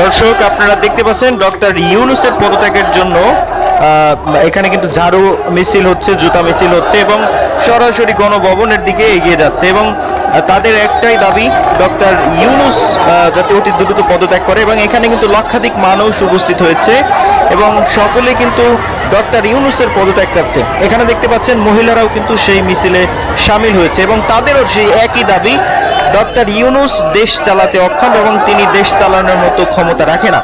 দর্শক, আপনারা দেখতে পাচ্ছেন ডক্টর ইউনুসের পদত্যাগের জন্য এখানে কিন্তু ঝাড়ু মিছিল হচ্ছে, জুতা মিছিল হচ্ছে এবং সরাসরি গণভবনের দিকে এগিয়ে যাচ্ছে এবং তাদের একটাই দাবি ডক্টর ইউনুস যাতে অতি দ্রুত পদত্যাগ করে এবং এখানে কিন্তু লক্ষাধিক মানুষ উপস্থিত হয়েছে এবং সকলে কিন্তু ডক্টর ইউনুসের পদত্যাগ চাচ্ছে। এখানে দেখতে পাচ্ছেন মহিলারাও কিন্তু সেই মিছিলে সামিল হয়েছে এবং তাদেরও সেই একই দাবি ডক্টর ইউনুস দেশ চালাতে অক্ষম এবং তিনি দেশ চালানোর মতো ক্ষমতা রাখে না।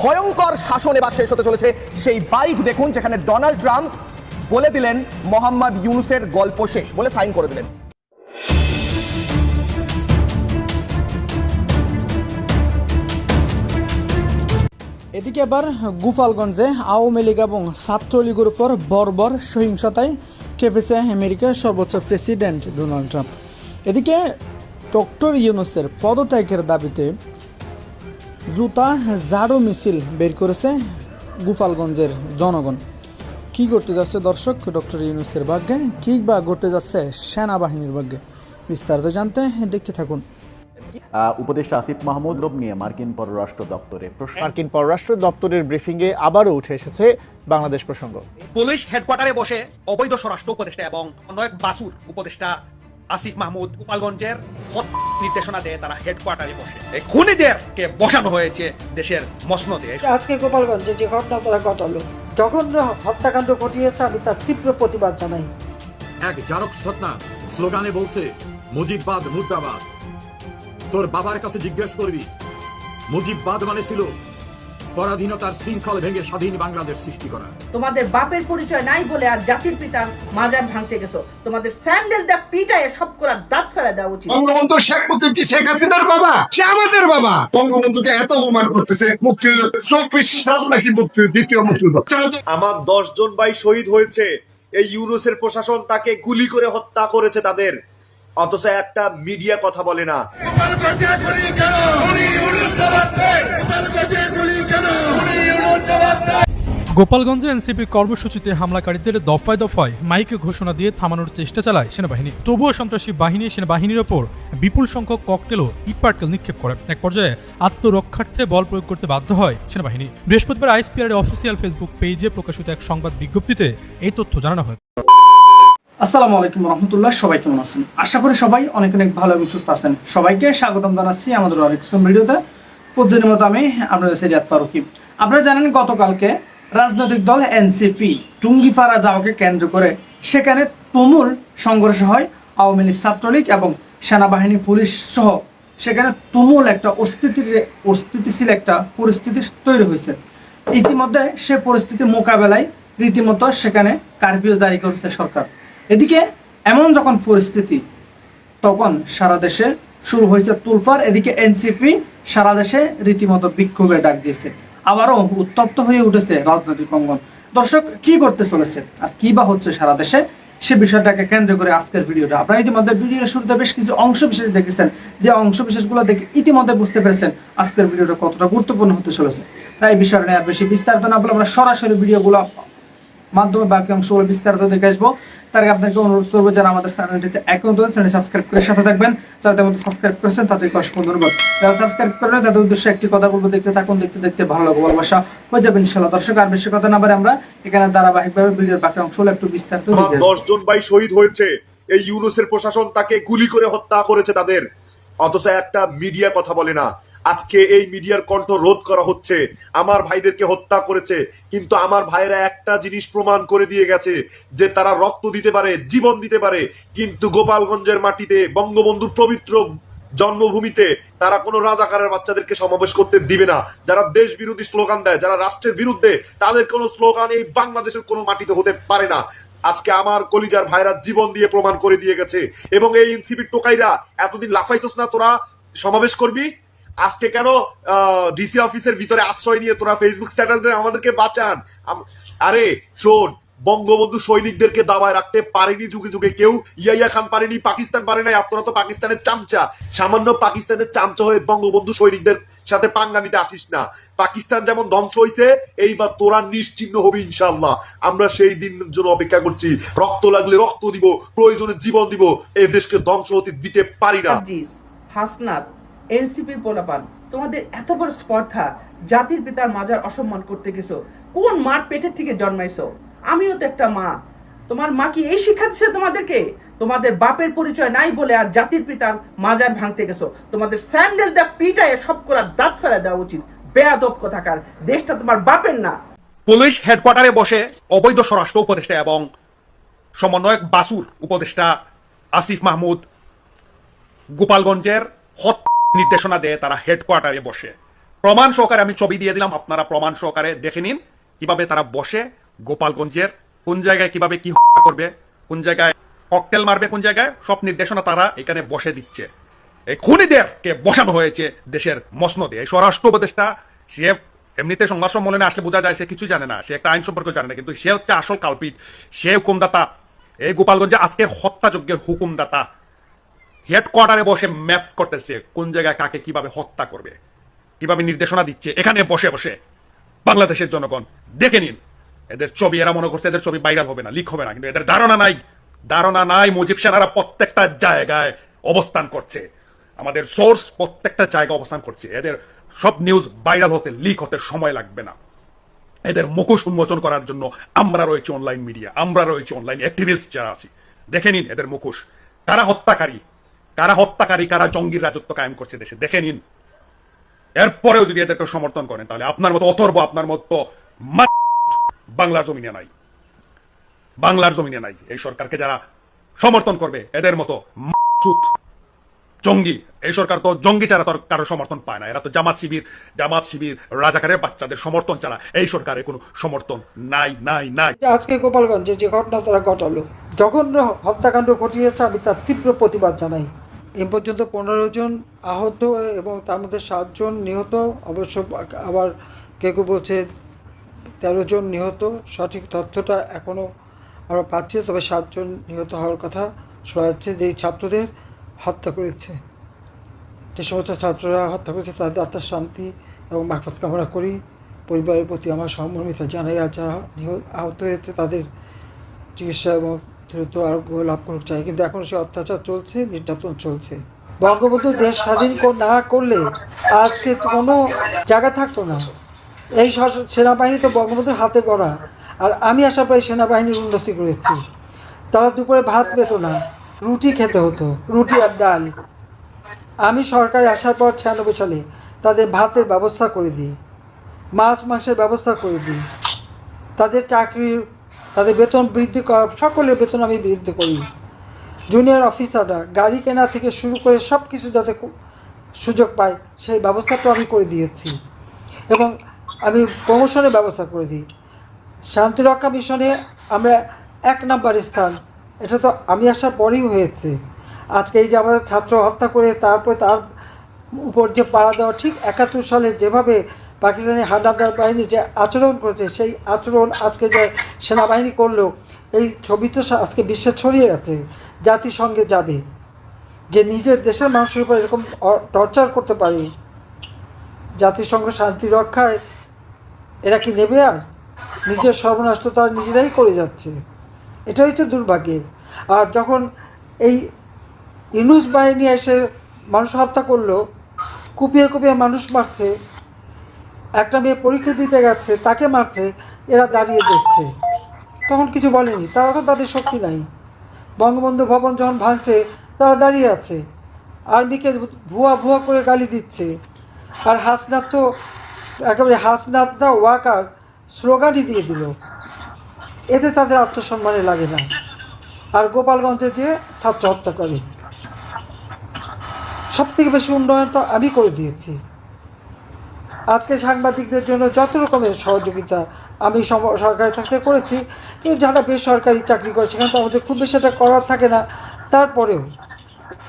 ভয়ঙ্কর শাসন এবার শেষ হতে চলেছে। সেই বাইট দেখুন যেখানে ডোনাল্ড ট্রাম্প বলে দিলেন মোহাম্মদ ইউনুসের গল্প শেষ বলে সাইন করে দিলেন। এদিকে এবার গোপালগঞ্জে আওয়ামী লীগ এবং ছাত্রলীগের উপর বর্বর সহিংসতায় কেঁপেছে আমেরিকার সর্বোচ্চ প্রেসিডেন্ট ডোনাল্ড ট্রাম্প। এদিকে ডক্টর ইউনুসের পদত্যাগের দাবিতে জুতা জাড়ো মিছিল বের করেছে গোপালগঞ্জের জনগণ। কি করতে যাচ্ছে দর্শক ডক্টর ইউনুসের ভাগ্যে। কি বা ঘটতে যাচ্ছে সেনাবাহিনীর ভাগ্যে? বিস্তারিত জানতে দেখতে থাকুন। আহ, উপদেষ্টা আসিফ মাহমুদ রব নিয়ে মার্কিন পররাষ্ট্র দপ্তরে মার্কিন পররাষ্ট্র দপ্তরের ব্রিফিংয়ে আবারও উঠে এসেছে বাংলাদেশ প্রসঙ্গ। পুলিশ হেডকোয়ার্টারে বসে অবৈধ স্বরাষ্ট্র উপদেষ্টা এবং অনয়ক বাসুর উপদেষ্টা আসিফ মাহমুদ গোপালগঞ্জের নির্দেশনা দেয় তারা হেডকোয়ার্টারে বসে। এই খুনিদেরকে বসানো হয়েছে দেশের মসনদে। আজকে গোপালগঞ্জে যে ঘটনা তারা ঘটালো জঘন্য হত্যাকাণ্ড ঘটিয়েছে আমি তার তীব্র প্রতিবাদ জানাই। এক জারক সত্না স্লোগানে বলছে মুজিববাদ মুর্দাবাদ। তোর বাবার কাছে জিজ্ঞেস করবি মুজিববাদ মানে ছিল পরাধীনতার শৃঙ্খল ভেঙে স্বাধীন বাংলাদেশ সৃষ্টি করা। তোমাদের বাপের পরিচয় নাই বলে আর জাতির পিতার মাজার ভাঙতে গেছো। তোমাদের স্যান্ডেল দা পিটায় সব করার দাঁত ফেলা দেওয়া উচিত। বঙ্গবন্ধু শেখ মুজিব কি শেখ হাসিনার বাবা? সে আমাদের বাবা। বঙ্গবন্ধুকে এত অপমান করতেছে মুক্তি চব্বিশ সাল নাকি মুক্তি দ্বিতীয় মুক্তিযুদ্ধ। আমার দশ জন ভাই শহীদ হয়েছে। এই ইউনুসের প্রশাসন তাকে গুলি করে হত্যা করেছে তাদের। অথচ একটা মিডিয়া কথা বলে না। গোপালগঞ্জে এনসিপি কর্মসূচিতে হামলাকারীদের দফায় দফায় মাইকে ঘোষণা দিয়ে থামানোর চেষ্টা চালায় সেনাবাহিনী। তবুও সন্ত্রাসী বাহিনী সেনাবাহিনীর ওপর বিপুল সংখ্যক ককটেল ও ইটপাটকেল নিক্ষেপ করে। এক পর্যায়ে আত্মরক্ষার্থে বল প্রয়োগ করতে বাধ্য হয় সেনাবাহিনী। বৃহস্পতিবার আইসপিআর অফিসিয়াল ফেসবুক পেজে প্রকাশিত এক সংবাদ বিজ্ঞপ্তিতে এই তথ্য জানানো হয়। আসসালামু আলাইকুম রহমতুল্লাহ, সবাই কেমন আছেন? আশা করি সবাই অনেক অনেক ভালো এবং সুস্থ আছেন। সবাইকে স্বাগতম জানাচ্ছি আমাদের আরেকটি ভিডিওতে। প্রতিদিনের মতো আমি আপনাদের সিরিয়াত ফারুকি। আপনারা জানেন গতকালকে রাজনৈতিক দল এনসিপি টুঙ্গিপাড়া যাওয়াকে কেন্দ্র করে সেখানে তুমুল সংঘর্ষ হয়, আওয়ামী লীগ ছাত্রলীগ এবং সেনাবাহিনী, পুলিশ সহ সেখানে তুমুল একটা অস্থিতি, অস্থিতিশীল একটা পরিস্থিতি তৈরি হয়েছে। ইতিমধ্যে সে পরিস্থিতি মোকাবেলায় রীতিমতো সেখানে কারফিউ জারি করেছে সরকার। এদিকে এমন যখন পরিস্থিতি, তখন সারা দেশে শুরু হয়েছে তুলফার। এদিকে এনসিপি সারা দেশে রীতিমতো বিক্ষোভের ডাক দিয়েছে। আবারও উত্তপ্ত হয়ে উঠেছে রাজনৈতিক অঙ্গন। দর্শক, কি করতে চলেছে আর কি বা হচ্ছে সারা দেশে? সে বিষয়টাকে কেন্দ্র করে আজকের ভিডিওটা। আপনারা ইতিমধ্যে ভিডিওর শুরুতে বেশ কিছু অংশ বিশেষ দেখেছেন। যে অংশ বিশেষগুলো দেখে ইতিমধ্যে বুঝতে পেরেছেন আজকের ভিডিওটা কতটা গুরুত্বপূর্ণ হতে চলেছে। তাই বিষয়টা নিয়ে আর বেশি বিস্তারিত না বলে আমরা সরাসরি ভিডিওগুলো মাধ্যমে বাকি অংশগুলো বিস্তারিত দেখে আসব। তার আগে আপনাকে অনুরোধ করব যারা আমাদের চ্যানেলটিতে অ্যাকাউন্ট রয়েছে চ্যানেল সাবস্ক্রাইব করে সাথে থাকবেন। যারা তেমন সাবস্ক্রাইব করেছেন তাদেরকে অসংখ্য ধন্যবাদ। যারা সাবস্ক্রাইব করেন তাদের উদ্দেশ্যে একটি কথা বলব দেখতে থাকুন দেখতে দেখতে ভালো লাগবে ভালোবাসা হয়ে যাবে ইনশাল্লাহ দর্শক আর বেশি কথা না পারে আমরা এখানে ধারাবাহিকভাবে ভিডিওর বাকি অংশগুলো একটু বিস্তারিত আমার আচ্ছা। দেখে আসব। দশ জন ভাই শহীদ হয়েছে। এই ইউনুসের প্রশাসন তাকে গুলি করে হত্যা করেছে তাদের। অথচ একটা মিডিয়া কথা বলে না। আজকে এই মিডিয়ার কণ্ঠ রোধ করা হচ্ছে। আমার ভাইদেরকে হত্যা করেছে। কিন্তু আমার ভাইরা একটা জিনিস প্রমাণ করে দিয়ে গেছে যে তারা রক্ত দিতে পারে, জীবন দিতে পারে। কিন্তু গোপালগঞ্জের মাটিতে বঙ্গবন্ধুর পবিত্র জন্মভূমিতে তারা কোনো রাজাকারের বাচ্চাদেরকে সমাবেশ করতে দিবে না। যারা দেশ বিরোধী স্লোগান দেয়, যারা রাষ্ট্রের বিরুদ্ধে, তাদের কোনো স্লোগান এই বাংলাদেশের কোনো মাটিতে হতে পারে না। আজকে আমার কলিজার ভাইরা জীবন দিয়ে প্রমাণ করে দিয়ে গেছে। এবং এই এনসিপির টোকাইরা এতদিন লাফাইছস না তোরা? সমাবেশ করবি? আজকে কেন ডিসি অফিসের ভিতরে আশ্রয় নিয়ে তোরা ফেসবুক স্ট্যাটাস দিয়ে আমাদেরকে বাঁচান? আরে, শোন বঙ্গবন্ধু সৈনিকদেরকে দাবায় রাখতে পারেনি যুগে যুগে কেউ। ইয়াইয়া খান পারেনি, পাকিস্তান পারে নাই আপনারা তো পাকিস্তানের চামচা। সামান্য পাকিস্তানের চামচা হয়ে বঙ্গবন্ধু সৈনিকদের সাথে পাঙ্গা নিতে আসিস না। পাকিস্তান যেমন ধ্বংস হয়েছে এইবার তোরা নিশ্চিহ্ন হবি ইনশাল্লাহ আমরা সেই দিনের জন্য অপেক্ষা করছি। রক্ত লাগলে রক্ত দিব, প্রয়োজনে জীবন দিব। এই দেশকে ধ্বংস হতে দিতে পারি না। হাসনাত এনসিপির পোলাপান, তোমাদের এত বড় স্পর্ধা জাতির পিতার মাজার অসম্মান করতে গেছো। কোন মার পেটের থেকে জন্মাইছো? আমিও তো একটা মা। তোমার মা কি এই শিক্ষা দিচ্ছে তোমাদেরকে? তোমাদের বাপের পরিচয় নাই বলে আর জাতির পিতার মাজার ভাঙতে গেছো। তোমাদের স্যান্ডেল দা পিটায় সব করার দাঁত ফেলা দেওয়া উচিত। বেয়াদব কথাকার। দেশটা তোমার বাপের না। পুলিশ হেডকোয়ার্টারে বসে অবৈধ স্বরাষ্ট্র উপদেষ্টা এবং সমন্বয়ক বাসুর উপদেষ্টা আসিফ মাহমুদ গোপালগঞ্জের হত নির্দেশনা দেয় তারা হেডকোয়ার্টারে বসে। প্রমাণ সহকারে আমি ছবি দিয়ে দিলাম। আপনারা প্রমাণ সহকারে দেখে নিন কীভাবে তারা বসে গোপালগঞ্জের কোন জায়গায় কীভাবে কি করবে, কোন জায়গায় ককটেল মারবে, কোন জায়গায়, সব নির্দেশনা তারা এখানে বসে দিচ্ছে। এই খুনিদেরকে বসানো হয়েছে দেশের মসনদে। এই স্বরাষ্ট্র উপদেষ্টা, সে এমনিতে সংবাদ সম্মেলনে আসলে বোঝা যায়, সে কিছু জানে না, সে একটা আইন সম্পর্কে জানে না, কিন্তু সে হচ্ছে আসল কালপিট, সে হুকুমদাতা। এই গোপালগঞ্জে আজকের হত্যাযজ্ঞের হুকুমদাতা। হেডকোয়ার্টারে বসে ম্যাপ করতেছে, কোন জায়গায় কাকে কীভাবে হত্যা করবে, কীভাবে নির্দেশনা দিচ্ছে, এখানে বসে বসে। বাংলাদেশের জনগণ, দেখে নিন। এদের ছবি এরা মনে করছে এদের ছবি ভাইরাল হবে না লিক হবে না, কিন্তু এদের ধারণা নাই। ধারণা নাই, মুজিব সেনারা প্রত্যেকটা জায়গায় অবস্থান করছে। আমাদের সোর্স প্রত্যেকটা জায়গায় অবস্থান করছে। এদের সব নিউজ ভাইরাল হতে লিক হতে সময় লাগবে না। এদের মুখোশ উন্মোচন করার জন্য আমরা রয়েছি অনলাইন মিডিয়া আমরা রয়েছি অনলাইন অ্যাক্টিভিস্ট যারা আছি। দেখে নিন এদের মুখোশ। কারা হত্যাকারী? কারা হত্যাকারী? কারা জঙ্গির রাজত্ব কায়েম করছে দেশে? দেখে নিন। এরপরেও যদি এদেরকে সমর্থন করেন, তাহলে আপনার মতো অথর্ব, আপনার মতো বাংলার জমিনে নাই। বাংলার জমিনে নাই। এই সরকারকে যারা সমর্থন করবে, এদের মতো জঙ্গি, এই সরকার তো জঙ্গি ছাড়া তো কারও সমর্থন পায় না। এরা তো জামাত শিবির জামাত শিবির, রাজাকারের বাচ্চাদের সমর্থন ছাড়া এই সরকারের কোনো সমর্থন নাই নাই নাই। আজকে গোপালগঞ্জে যে ঘটনা তারা ঘটালো, জঘন্য হত্যাকাণ্ড ঘটিয়েছে আমি তার তীব্র প্রতিবাদ জানাই। এ পর্যন্ত পনেরো জন আহত এবং তার মধ্যে সাতজন নিহত। অবশ্য আবার কেউ কেউ বলছে তেরো জন নিহত। সঠিক তথ্যটা এখনও আমরা পাচ্ছি, তবে সাতজন নিহত হওয়ার কথা শোনা যাচ্ছে, যেই ছাত্রদের হত্যা করেছে। যে সমস্ত ছাত্ররা হত্যা করেছে, তাদের আত্মার শান্তি এবং মাকফাত কামনা করি। পরিবারের প্রতি আমার সহমর্মিতা জানাই, আর যারা আহত হয়েছে, তাদের চিকিৎসা এবং দ্রুত আরোগ্য লাভ করুক চাই। কিন্তু এখন সে অত্যাচার চলছে, নির্যাতন চলছে। বঙ্গবন্ধু দেশ স্বাধীন না করলে আজকে কোনো জায়গা থাকতো না। এই সেনাবাহিনী তো বঙ্গবন্ধুর হাতে গড়া। আর আমি আশা পাই সেনাবাহিনীর উন্নতি করেছি। তারা দুপুরে ভাত পেত না, রুটি খেতে হতো, রুটি আর ডাল। আমি সরকারে আসার পর ছিয়ানব্বই সালে তাদের ভাতের ব্যবস্থা করে দিই, মাছ, মাংসের ব্যবস্থা করে দিই। তাদের চাকরি, তাদের বেতন বৃদ্ধি করা, সকলের বেতন আমি বৃদ্ধি করি। জুনিয়র অফিসাররা গাড়ি কেনা থেকে শুরু করে সব কিছু যাতে সুযোগ পায়, সেই ব্যবস্থাটাও আমি করে দিয়েছি। এবং আমি প্রমোশনের ব্যবস্থা করে দিই। শান্তিরক্ষা মিশনে আমরা এক নাম্বার স্থান। এটা তো আমি আসার পরেই হয়েছে। আজকে এই যে আমাদের ছাত্র হত্যা করে তারপরে তার উপর যে পাড়া দেওয়া, ঠিক একাত্তর সালে যেভাবে পাকিস্তানি হানাদার বাহিনী যে আচরণ করেছে, সেই আচরণ আজকে যে সেনাবাহিনী করল, এই ছবি তো আজকে বিশ্বে ছড়িয়ে গেছে, জাতিসংঘে যাবে। যে নিজের দেশের মানুষের উপর এরকম টর্চার করতে পারে, জাতিসংঘ শান্তি রক্ষায় এরা কি নেবে আর? নিজের সর্বনাশ তো তারা নিজেরাই করে যাচ্ছে। এটাই তো দুর্ভাগ্যের। আর যখন এই ইনুস বাহিনী এসে মানুষ হত্যা করল, কুপিয়ে কুপিয়ে মানুষ মারছে, একটা মেয়ে পরীক্ষা দিতে গেছে, তাকে মারছে, এরা দাঁড়িয়ে দেখছে। তখন কিছু বলেনি তারা এখন তাদের শক্তি নাই। বঙ্গবন্ধু ভবন যখন ভাঙছে, তারা দাঁড়িয়ে আছে। আর্মিকে ভুয়া ভুয়া করে গালি দিচ্ছে। আর হাসনাত তো একেবারে হাসনাত না ওয়াকার স্লোগানই দিয়ে দিল। এতে তাদের আত্মসম্মানে লাগে না। আর গোপালগঞ্জে যে ছাত্র হত্যা করে সব থেকে বেশি উন্নয়ন তো আমি করে দিয়েছি। আজকে সাংবাদিকদের জন্য যত রকমের সহযোগিতা আমি সরকারি থাকতে করেছি, কিন্তু যারা বেসরকারি চাকরি করে, সেখানে তো আমাদের খুব বেশি একটা করার থাকে না। তারপরেও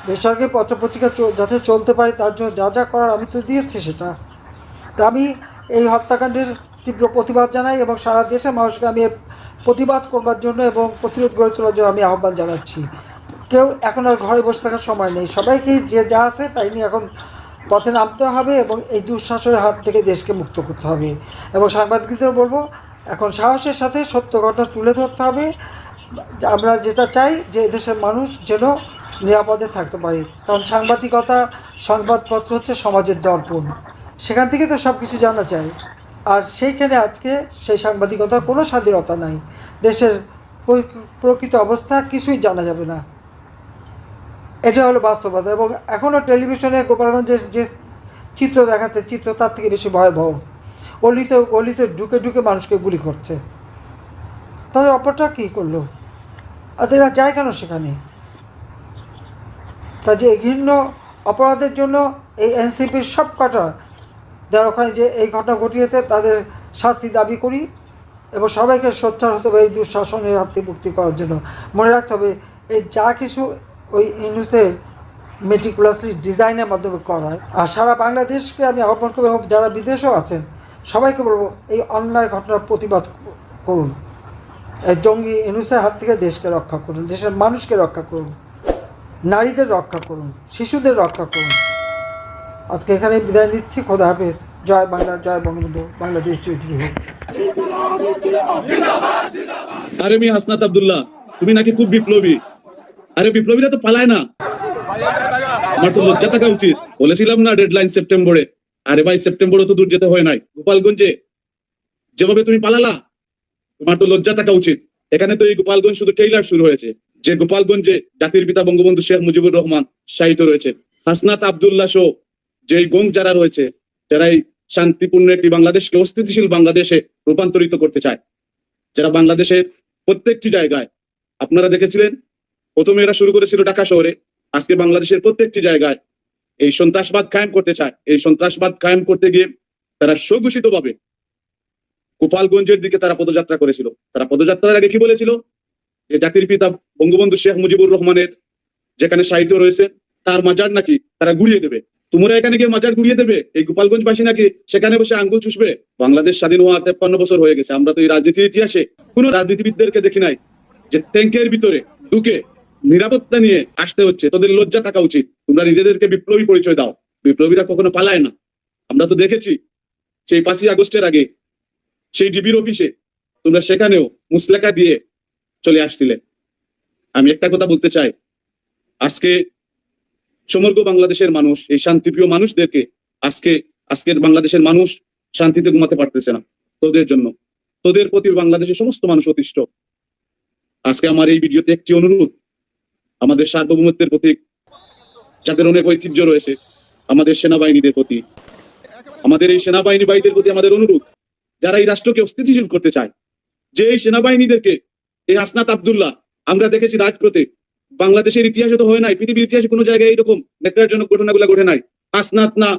বেসরকারি পত্রপত্রিকা যাতে চলতে পারে তার জন্য যা যা করার আমি তো দিয়েছি সেটা। তা আমি এই হত্যাকাণ্ডের তীব্র প্রতিবাদ জানাই এবং সারা দেশের মানুষকে আমি প্রতিবাদ করবার জন্য এবং প্রতিরোধ গড়ে তোলার জন্য আমি আহ্বান জানাচ্ছি। কেউ এখন আর ঘরে বসে থাকার সময় নেই। সবাইকেই যে যা আছে তাই নিয়ে এখন পথে নামতে হবে এবং এই দুঃশাসনের হাত থেকে দেশকে মুক্ত করতে হবে। এবং সাংবাদিকদের বলব, এখন সাহসের সাথে সত্য ঘটনা তুলে ধরতে হবে। আমরা যেটা চাই যে দেশের মানুষ যেন নিরাপদে থাকতে পারে। কারণ সাংবাদিকতা, সংবাদপত্র হচ্ছে সমাজের দর্পণ। সেখান থেকে তো সব কিছু জানা যায়। আর সেইখানে আজকে সেই সাংবাদিকতার কোনো স্বাধীনতা নাই। দেশের প্রকৃত অবস্থা কিছুই জানা যাবে না। এটা হলো বাস্তবতা এবং এখনও টেলিভিশনে গোপালগঞ্জের যে চিত্র দেখাচ্ছে, চিত্র তার থেকে বেশি ভয়াবহ। গলিতে গলিতে ঢুকে ঢুকে মানুষকে গুলি করছে। তাদের অপরটা কী করল? আর এরা যায় কেন সেখানে? কাজে এই ঘৃণ্য অপরাধের জন্য এই এনসিপির সব কটা যারা ওখানে যে এই ঘটনা ঘটিয়েছে, তাদের শাস্তি দাবি করি এবং সবাইকে সোচ্চার হতে হবে এই দুঃশাসনের হাত মুক্তি করার জন্য। মনে রাখতে হবে, এই যা কিছু ওই ইনুসের মেটিকুলাসলি ডিজাইনের মাধ্যমে করা হয়, আর সারা বাংলাদেশকে আমি আহ্বান করব এবং যারা বিদেশেও আছেন, সবাইকে বলব এই অন্যায় ঘটনার প্রতিবাদ করুন। এই জঙ্গি ইনুসের হাত থেকে দেশকে রক্ষা করুন, দেশের মানুষকে রক্ষা করুন, নারীদের রক্ষা করুন, শিশুদের রক্ষা করুন। আজকে এখানে বিদায় নিচ্ছি। খোদা হাফেজ। জয় বাংলা, জয় বঙ্গবন্ধু। বাংলাদেশ আরে মি হাসনাত আব্দুল্লাহ, তুমি নাকি খুব বিপ্লবী। আরে বিপ্লবীরা তো পালায় না। আমার তো লজ্জা থাকা উচিত। বলেছিলাম না ডেডলাইন সেপ্টেম্বরে। আরে ভাই সেপ্টেম্বরে তো দূর যেতে হয় নাই। গোপালগঞ্জে যেভাবে তুমি পালালা, তোমার তো লজ্জা থাকা উচিত। এখানে তো এই গোপালগঞ্জ শুধু টেইলার শুরু হয়েছে। যে গোপালগঞ্জে জাতির পিতা বঙ্গবন্ধু শেখ মুজিবুর রহমান শাহিত রয়েছে। হাসনাত আব্দুল্লাহ শো যে গং যারা রয়েছে যারা এই শান্তিপূর্ণ একটি বাংলাদেশকে অস্থিতিশীল বাংলাদেশে রূপান্তরিত করতে চায়, যারা বাংলাদেশের প্রত্যেকটি জায়গায়, আপনারা দেখেছিলেন, প্রথমে এরা শুরু করেছিল ঢাকা শহরে, আজকে বাংলাদেশের প্রত্যেকটি জায়গায় এই সন্ত্রাসবাদ কায়েম করতে চায়। এই সন্ত্রাসবাদ কায়েম করতে গিয়ে তারা স্বঘোষিত ভাবে গোপালগঞ্জের দিকে তারা পদযাত্রা করেছিল। তারা পদযাত্রার আগে কি বলেছিল? যে জাতির পিতা বঙ্গবন্ধু শেখ মুজিবুর রহমানের যেখানে সাহিত্য রয়েছে, তার মাজার নাকি তারা গুড়িয়ে দেবে। তোমরা এখানে গিয়ে মাজার ঘুরিয়ে দেবে? এই গোপালগঞ্জ গোপালগঞ্জবাসী নাকি সেখানে বসে আঙ্গুল চুষবে? বাংলাদেশ স্বাধীন হওয়ার তেপ্পান্ন বছর হয়ে গেছে। আমরা তো এই রাজনীতির ইতিহাসে কোন রাজনীতিবিদদেরকে দেখি নাই যে ট্যাঙ্কের ভিতরে ঢুকে নিরাপত্তা নিয়ে আসতে হচ্ছে। তোদের লজ্জা থাকা উচিত। তোমরা নিজেদেরকে বিপ্লবী পরিচয় দাও। বিপ্লবীরা কখনো পালায় না। আমরা তো দেখেছি সেই পাঁচই আগস্টের আগে সেই ডিবির অফিসে তোমরা সেখানেও মুসলেখা দিয়ে চলে আসছিলে। আমি একটা কথা বলতে চাই। আজকে সমগ্র বাংলাদেশের মানুষ, এই শান্তিপ্রিয় মানুষদেরকে আজকে, আজকের বাংলাদেশের মানুষ শান্তিতে ঘুমাতে পারতেছে না, তোদের জন্য। তোদের প্রতি বাংলাদেশের সমস্ত মানুষ অতিষ্ঠ। আজকে আমার এই ভিডিওতে একটি অনুরোধ, আমাদের সার্বভৌমত্বের প্রতি যাদের অনেক ঐতিহ্য রয়েছে, আমাদের সেনাবাহিনীদের প্রতি, আমাদের এই সেনাবাহিনী বাহিনীদের প্রতি আমাদের অনুরোধ, যারা এই রাষ্ট্রকে অস্থিতিশীল করতে চায়, যে এই সেনাবাহিনীদেরকে, এই হাসনাত আব্দুল্লাহ, আমরা দেখেছি রাজপথে বাংলাদেশের ইতিহাসে তো হয় নাই, পৃথিবীর ইতিহাসে কোনো জায়গায় এইরকম নেকড়াজনক ঘটনাগুলো ঘটে নাই। হাসনাত না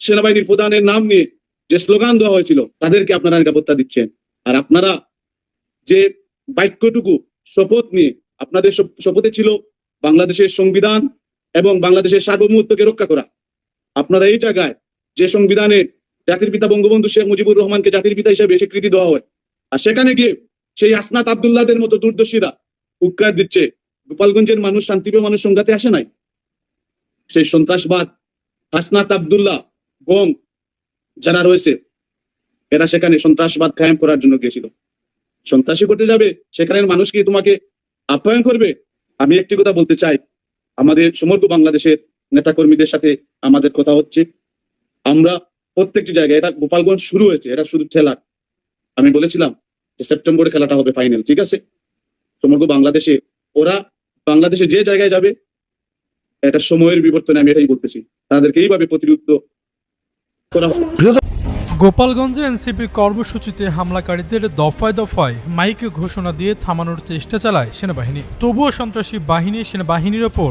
সেনাবাহিনীর প্রধানের নাম নিয়ে যে স্লোগান দেওয়া হয়েছিল, তাদেরকে আপনারা নিরাপত্তা দিচ্ছেন। আর আপনারা যে বাক্যটুকু শপথ নিয়ে, আপনাদের শপথে ছিল বাংলাদেশের সংবিধান এবং বাংলাদেশের সার্বভৌমত্বকে রক্ষা করা। আপনারা এই জায়গায় যে সংবিধানে জাতির পিতা বঙ্গবন্ধু শেখ মুজিবুর রহমানকে জাতির পিতা হিসেবে স্বীকৃতি দেওয়া হয়, আর সেখানে গিয়ে সেই আসনাত আবদুল্লাহদের মতো দুর্দশীরা উৎকার দিচ্ছে গোপালগঞ্জের মানুষ, শান্তিপ্রিয় মানুষ সংঘাতে আসে নাই? সেই সন্ত্রাসবাদ, হাসনাত আবদুল্লাহ, গম যারা রয়েছে, এরা সেখানে সন্ত্রাসবাদ কায়েম করার জন্য গিয়েছিল। সন্ত্রাসী করতে যাবে, সেখানের মানুষ কি তোমাকে আপ্যায়ন করবে? আমি একটি কথা বলতে চাই। আমাদের সমগ্র বাংলাদেশের নেতাকর্মীদের সাথে আমাদের কথা হচ্ছে, আমরা প্রত্যেকটি জায়গায়, এটা গোপালগঞ্জ শুরু হয়েছে, এটা শুধু খেলা। আমি বলেছিলাম যে সেপ্টেম্বরে খেলাটা হবে ফাইনাল, ঠিক আছে? সমগ্র বাংলাদেশে ওরা বাংলাদেশে যে জায়গায় যাবে এটা সময়ের বিবর্তনে আমি এটাই বলতেছি। তাদেরকে এইভাবে প্রতিরোধ করা গোপালগঞ্জে এনসিপি কর্মসূচিতে হামলাকারীদের দফায় দফায় মাইকে ঘোষণা দিয়ে থামানোর চেষ্টা চালায় সেনাবাহিনী। তবুও সন্ত্রাসী বাহিনী সেনাবাহিনীর ওপর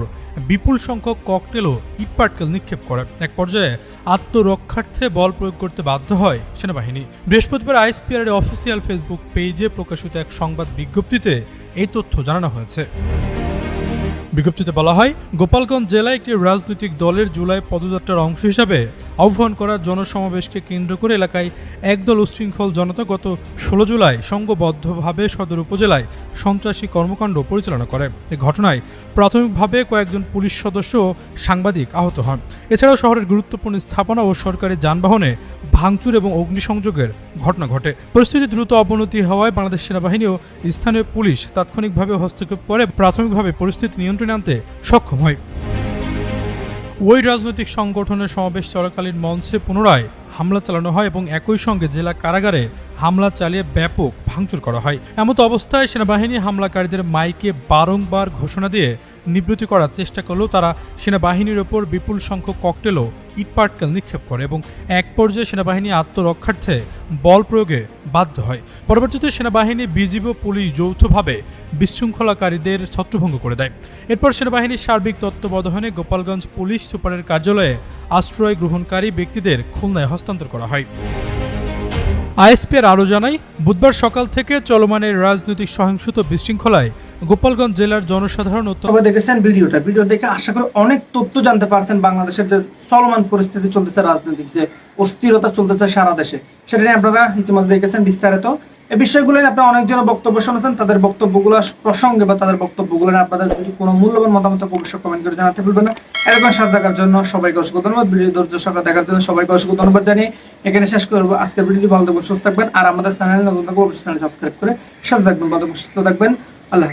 বিপুল সংখ্যক ককটেল ও ইটপাটকেল নিক্ষেপ করে। এক পর্যায়ে আত্মরক্ষার্থে বল প্রয়োগ করতে বাধ্য হয় সেনাবাহিনী। বৃহস্পতিবার আইএসপিআর অফিসিয়াল ফেসবুক পেজে প্রকাশিত এক সংবাদ বিজ্ঞপ্তিতে এই তথ্য জানানো হয়েছে। বিজ্ঞপ্তিতে বলা হয়, গোপালগঞ্জ জেলায় একটি রাজনৈতিক দলের জুলাই পদযাত্রার অংশ হিসাবে আহ্বান করা জনসমাবেশকে কেন্দ্র করে এলাকায় একদল উশৃঙ্খল জনতা গত ষোলো জুলাই সংঘবদ্ধভাবে সদর উপজেলায় সন্ত্রাসী কর্মকাণ্ড পরিচালনা করে। এ ঘটনায় প্রাথমিকভাবে কয়েকজন পুলিশ সদস্য সাংবাদিক আহত হন। এছাড়াও শহরের গুরুত্বপূর্ণ স্থাপনা ও সরকারি যানবাহনে ভাঙচুর এবং অগ্নিসংযোগের ঘটনা ঘটে। পরিস্থিতি দ্রুত অবনতি হওয়ায় বাংলাদেশ সেনাবাহিনী ও স্থানীয় পুলিশ তাৎক্ষণিকভাবে হস্তক্ষেপ করে প্রাথমিকভাবে পরিস্থিতি নিয়ন্ত্রণে আনতে সক্ষম হয়। ওই রাজনৈতিক সংগঠনের সমাবেশ চলাকালীন মঞ্চে পুনরায় হামলা চালানো হয় এবং একই সঙ্গে জেলা কারাগারে হামলা চালিয়ে ব্যাপক ভাঙচুর করা হয়। এমত অবস্থায় সেনাবাহিনী হামলাকারীদের মাইকে বারংবার ঘোষণা দিয়ে নিবৃত্তি করার চেষ্টা করলেও তারা সেনাবাহিনীর ওপর বিপুল সংখ্যক ককটেলও ইটপাটকেল নিক্ষেপ করে এবং এক পর্যায়ে সেনাবাহিনী আত্মরক্ষার্থে বল প্রয়োগে বাধ্য হয়। পরবর্তীতে সেনাবাহিনী বিজিবি ও পুলিশ যৌথভাবে বিশৃঙ্খলাকারীদের ছত্রভঙ্গ করে দেয়। এরপর সেনাবাহিনীর সার্বিক তত্ত্বাবধানে গোপালগঞ্জ পুলিশ সুপারের কার্যালয়ে আশ্রয় গ্রহণকারী ব্যক্তিদের খুলনায় হস্তান্তর করা হয়। আইএসপির আরও জানায়, বুধবার সকাল থেকে চলমানের রাজনৈতিক সহিংসত বিশৃঙ্খলায় গোপালগঞ্জ জেলার জনসাধারণ দেখেছেন ভিডিওটা। ভিডিও দেখে আশা করি অনেক তথ্য জানতে পারছেন বাংলাদেশের যে চলমান পরিস্থিতি চলতেছে, রাজনৈতিক যে অস্থিরতা চলতেছে সারা দেশে। সেটা নিয়ে আপনারা ইতিমধ্যে দেখেছেন বিস্তারিত। এই বিষয়গুলো নিয়ে আপনারা অনেকজন বক্তব্য শুনেছেন, তাদের বক্তব্যগুলো প্রসঙ্গে বা তাদের বক্তব্যগুলো নিয়ে আপনাদের যদি কোনো মূল্যবান মতামত অবশ্যই কমেন্ট করে জানাতে ভুলবেন না। এরকম সাথে থাকার জন্য সবাইকে অসংখ্য ধন্যবাদ। ভিডিও ধৈর্য সকাল দেখার জন্য সবাইকে অসংখ্য ধন্যবাদ জানিয়ে এখানে শেষ করব। আজকের ভিডিওটি ভালো থাকবেন, সুস্থ থাকবেন। আর আমাদের চ্যানেল নতুন থাকবে অবশ্যই চ্যানেল সাবস্ক্রাইব করে সাথে থাকবেন, ভালো সুস্থ থাকবেন। আল্লাহ।